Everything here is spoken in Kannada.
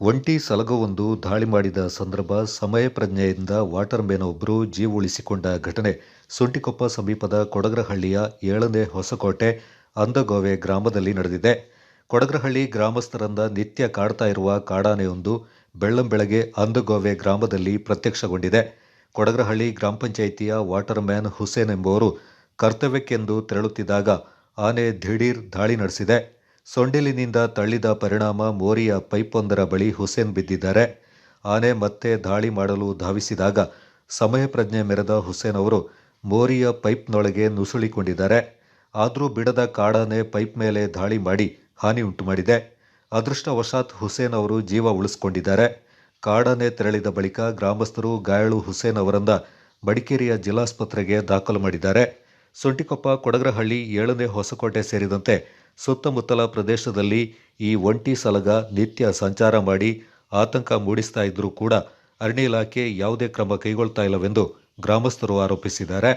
ಒಂಟಿ ಸಲಗವೊಂದು ದಾಳಿ ಮಾಡಿದ ಸಂದರ್ಭ ಸಮಯ ಪ್ರಜ್ಞೆಯಿಂದ ವಾಟರ್ ಮ್ಯಾನ್ ಒಬ್ಬರು ಜೀವ ಉಳಿಸಿಕೊಂಡ ಘಟನೆ. ಸುಂಟಿಕೊಪ್ಪ ಸಮೀಪದ ಕೊಡಗ್ರಹಳ್ಳಿಯ ಏಳನೇ ಹೊಸಕೋಟೆ, ಅಂದಗೋವೆ ಗ್ರಾಮದಲ್ಲಿ ನಡೆದಿದೆ. ಕೊಡಗ್ರಹಳ್ಳಿ ಗ್ರಾಮಸ್ಥರಿಂದ ನಿತ್ಯ ಕಾಡ್ತಾ ಇರುವ ಕಾಡಾನೆಯೊಂದು ಬೆಳ್ಳಂಬೆಳಗ್ಗೆ ಅಂದಗೋವೆ ಗ್ರಾಮದಲ್ಲಿ ಪ್ರತ್ಯಕ್ಷಗೊಂಡಿದೆ. ಕೊಡಗ್ರಹಳ್ಳಿ ಗ್ರಾಮ ಪಂಚಾಯಿತಿಯ ವಾಟರ್ ಮ್ಯಾನ್ ಹುಸೇನ್ ಎಂಬುವರು ಕರ್ತವ್ಯಕ್ಕೆಂದು ತೆರಳುತ್ತಿದ್ದಾಗ ಆನೆ ದಿಢೀರ್ ದಾಳಿ ನಡೆಸಿದೆ. ಸೊಂಡಿಲಿನಿಂದ ತಳ್ಳಿದ ಪರಿಣಾಮ ಮೋರಿಯ ಪೈಪೊಂದರ ಬಳಿ ಹುಸೇನ್ ಬಿದ್ದಿದ್ದಾರೆ. ಆನೆ ಮತ್ತೆ ದಾಳಿ ಮಾಡಲು ಧಾವಿಸಿದಾಗ ಸಮಯ ಪ್ರಜ್ಞೆ ಮೆರೆದ ಹುಸೇನ್ ಅವರು ಮೋರಿಯ ಪೈಪ್ನೊಳಗೆ ನುಸುಳಿಕೊಂಡಿದ್ದಾರೆ. ಆದರೂ ಬಿಡದ ಕಾಡಾನೆ ಪೈಪ್ ಮೇಲೆ ದಾಳಿ ಮಾಡಿ ಹಾನಿ ಉಂಟು ಮಾಡಿದೆ ಅದೃಷ್ಟವಶಾತ್ ಹುಸೇನ್ ಅವರು ಜೀವ ಉಳಿಸಿಕೊಂಡಿದ್ದಾರೆ. ಕಾಡಾನೆ ತೆರಳಿದ ಬಳಿಕ ಗ್ರಾಮಸ್ಥರು ಗಾಯಾಳು ಹುಸೇನ್ ಅವರನ್ನ ಮಡಿಕೇರಿಯ ಜಿಲ್ಲಾಸ್ಪತ್ರೆಗೆ ದಾಖಲು ಮಾಡಿದ್ದಾರೆ. ಸೊಂಟಿಕೊಪ್ಪ ಕೊಡಗ್ರಹಳ್ಳಿ ಏಳನೇ ಹೊಸಕೋಟೆ ಸೇರಿದಂತೆ ಸುತ್ತಮುತ್ತಲ ಪ್ರದೇಶದಲ್ಲಿ ಈ ಒಂಟಿ ಸಲಗ ನಿತ್ಯ ಸಂಚಾರ ಮಾಡಿ ಆತಂಕ ಮೂಡಿಸ್ತಾ ಇದ್ರೂ ಕೂಡ ಅರಣ್ಯ ಇಲಾಖೆ ಯಾವುದೇ ಕ್ರಮ ಕೈಗೊಳ್ತಾ ಇಲ್ಲವೆಂದು ಗ್ರಾಮಸ್ಥರು ಆರೋಪಿಸಿದ್ದಾರೆ.